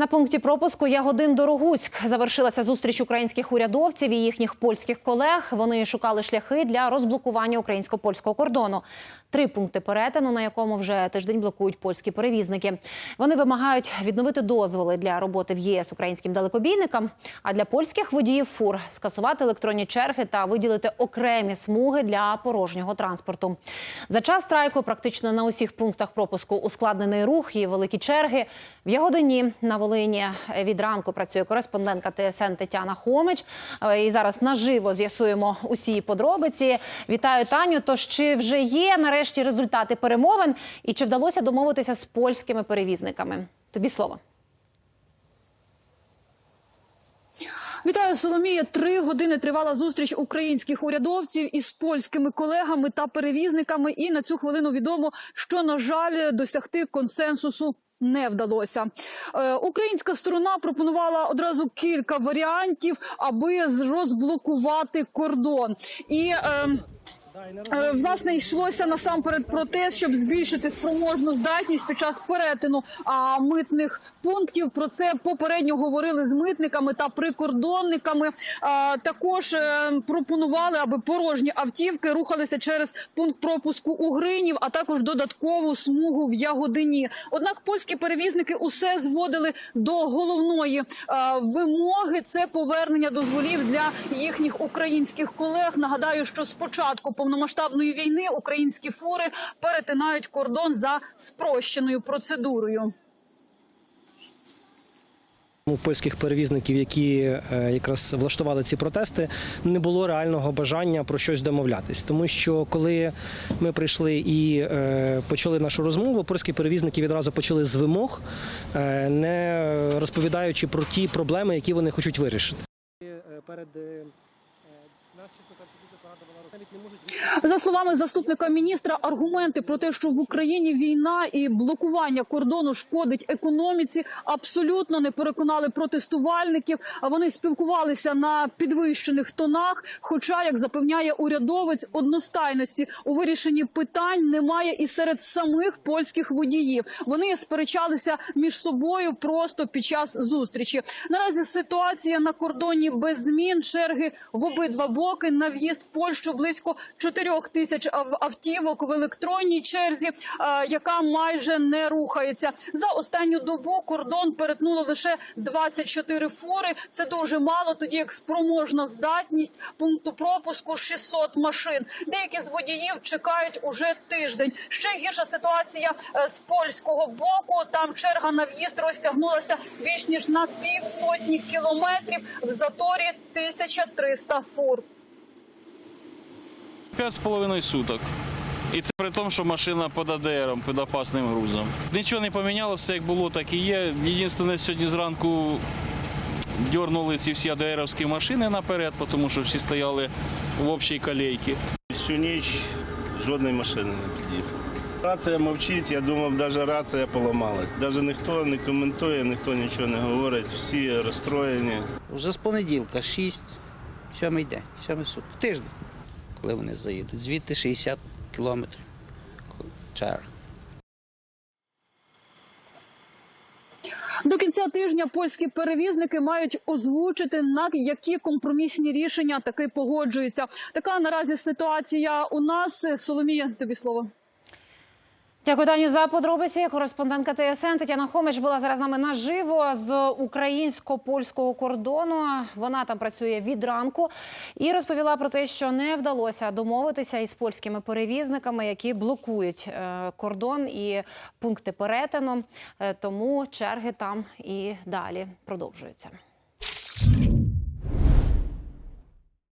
На пункті пропуску Ягодин Дорогуськ завершилася зустріч українських урядовців і їхніх польських колег. Вони шукали шляхи для розблокування українсько-польського кордону. Три пункти перетину, на якому вже тиждень блокують польські перевізники. Вони вимагають відновити дозволи для роботи в ЄС українським далекобійникам. А для польських водіїв фур скасувати електронні черги та виділити окремі смуги для порожнього транспорту. За час страйку практично на усіх пунктах пропуску ускладнений рух і великі черги. В Ягодині на Волині від ранку працює кореспондентка ТСН Тетяна Хомич. Е, І зараз наживо з'ясуємо усі подробиці. Вітаю Таню. Тож чи вже є нарешті результати перемовин і чи вдалося домовитися з польськими перевізниками? Тобі слово. Вітаю Соломія. Три години тривала зустріч українських урядовців із польськими колегами та перевізниками. І на цю хвилину відомо, що на жаль досягти консенсусу. Не вдалося. Е, українська сторона пропонувала одразу кілька варіантів, аби розблокувати кордон. І Е, Власне, йшлося насамперед про те, щоб збільшити спроможну здатність під час перетину митних пунктів. Про це попередньо говорили з митниками та прикордонниками. А, також е, пропонували, аби порожні автівки рухалися через пункт пропуску у Гринів, а також додаткову смугу в Ягодині. Однак польські перевізники усе зводили до головної е, вимоги. Це повернення дозволів для їхніх українських колег. Нагадаю, що спочатку повномасштабної війни українські фури перетинають кордон за спрощеною процедурою. У польських перевізників, які е, якраз влаштували ці протести, не було реального бажання про щось домовлятись. Тому що коли ми прийшли і е, почали нашу розмову, польські перевізники відразу почали з вимог, е, не розповідаючи про ті проблеми, які вони хочуть вирішити. Перед За словами заступника міністра, аргументи про те, що в Україні війна і блокування кордону шкодить економіці, абсолютно не переконали протестувальників. Вони спілкувалися на підвищених тонах. Хоча, як запевняє урядовець, одностайності у вирішенні питань немає і серед самих польських водіїв. Вони сперечалися між собою просто під час зустрічі. Наразі ситуація на кордоні без змін. Черги в обидва боки на в'їзд в Польщу близько 4 тисяч автівок в електронній черзі, е, яка майже не рухається. За останню добу кордон перетнуло лише 24 фури. Це дуже мало, тоді як спроможна здатність пункту пропуску 600 машин. Деякі з водіїв чекають уже тиждень. Ще гірша ситуація е, з польського боку. Там черга на в'їзд розтягнулася більш ніж на півсотні кілометрів. В заторі 1300 фур. П'ять з половиною суток. І це при тому, що машина під АДРом, під опасним грузом. Нічого не помінялося, все як було, так і є. Єдине, сьогодні зранку дернули ці всі АДРовські машини наперед, тому що всі стояли в общій колейці. Всю ніч жодної машини не під'їхало. Рація мовчить, я думав, навіть рація поламалась. Навіть ніхто не коментує, ніхто нічого не говорить, всі розстроєні. Вже з понеділка, 6, сьомий день, сьомий суток, тиждень, коли вони заїдуть. Звідти 60 кілометрів черг. До кінця тижня польські перевізники мають озвучити на які компромісні рішення таки погоджуються. Така наразі ситуація у нас. Соломія, тобі слово. Дякую, Таню, за подробиці. Кореспондентка ТСН Тетяна Хомич була зараз з нами наживо з українсько-польського кордону. Вона там працює від ранку і розповіла про те, що не вдалося домовитися із польськими перевізниками, які блокують е, кордон і пункти перетину. Е, Тому черги там і далі продовжуються.